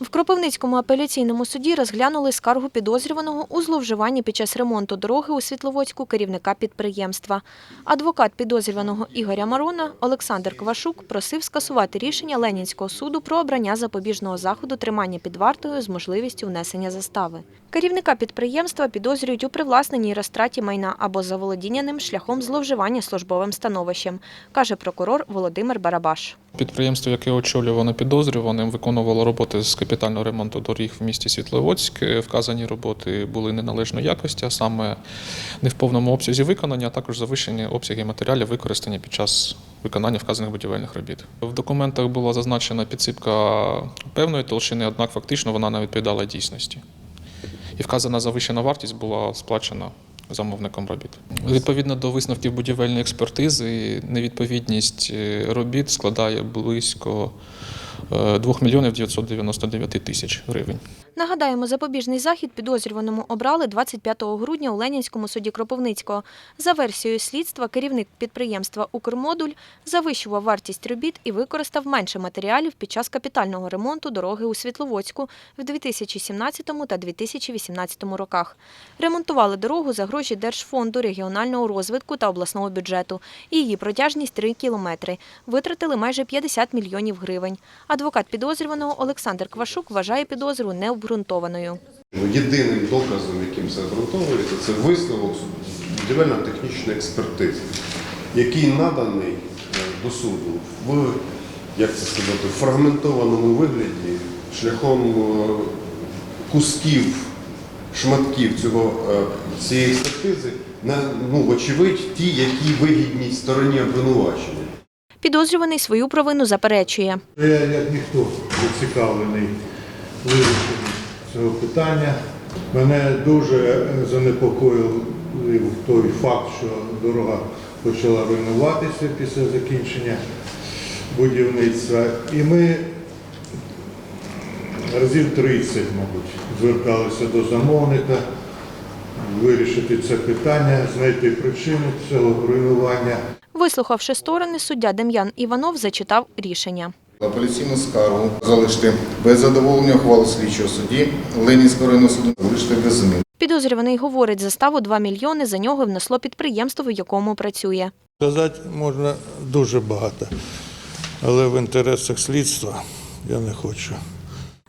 В Кропивницькому апеляційному суді розглянули скаргу підозрюваного у зловживанні під час ремонту дороги у Світловодську керівника підприємства. Адвокат підозрюваного Ігоря Марона Олександр Квашук просив скасувати рішення Ленінського суду про обрання запобіжного заходу тримання під вартою з можливістю внесення застави. Керівника підприємства підозрюють у привласненні і розтраті майна або заволодіння ним шляхом зловживання службовим становищем, каже прокурор Володимир Барабаш. Підприємство, яке очолювано підозрюваним, виконувало роботи з капітального ремонту доріг в місті Світловодськ. Вказані роботи були неналежної якості, а саме не в повному обсязі виконання, а також завищені обсяги матеріалів, використані під час виконання вказаних будівельних робіт. В документах була зазначена підсипка певної толщини, однак фактично вона не відповідала дійсності. І вказана завищена вартість була сплачена замовником робіт. Відповідно до висновків будівельної експертизи, невідповідність е, робіт складає близько 2 мільйонів 999 тисяч гривень. Нагадаємо, запобіжний захід підозрюваному обрали 25 грудня у Ленінському суді Кропивницького. За версією слідства, керівник підприємства «Укрмодуль» завищував вартість робіт і використав менше матеріалів під час капітального ремонту дороги у Світловодську в 2017 та 2018 роках. Ремонтували дорогу за гроші Держфонду регіонального розвитку та обласного бюджету. Її протяжність 3 кілометри. Витратили майже 50 мільйонів гривень. Адвокат підозрюваного Олександр Квашук вважає підозру необґрунтованою. Єдиним доказом, яким це обґрунтовується, це висновок будівельно-технічної експертизи, який наданий е, до суду в як це сказати, фрагментованому вигляді шляхом е, кусків, шматків цього, е, цієї експертизи, на, ну, вочевидь, ті, які вигідні стороні обвинувачення. Підозрюваний свою провину заперечує. Я, як ніхто, зацікавлений вирішенням цього питання. Мене дуже занепокоїв той факт, що дорога почала руйнуватися після закінчення будівництва. І ми разів 30, мабуть, зверталися до замовника вирішити це питання, знайти причину цього руйнування. Вислухавши сторони, суддя Дем'ян Іванов зачитав рішення. Апеляційну скаргу залишити без задоволення ухвалу слідчого судді Ленінського районного суду залишити без змін. Підозрюваний говорить, заставу 2 мільйони за нього внесло підприємство, в якому працює. Сказати можна дуже багато, але в інтересах слідства я не хочу.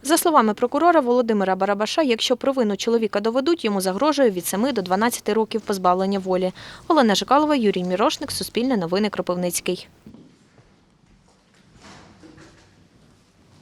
За словами прокурора Володимира Барабаша, якщо провину чоловіка доведуть, йому загрожує від 7 до 12 років позбавлення волі. Олена Жикалова, Юрій Мірошник, Суспільне новини Кропивницький.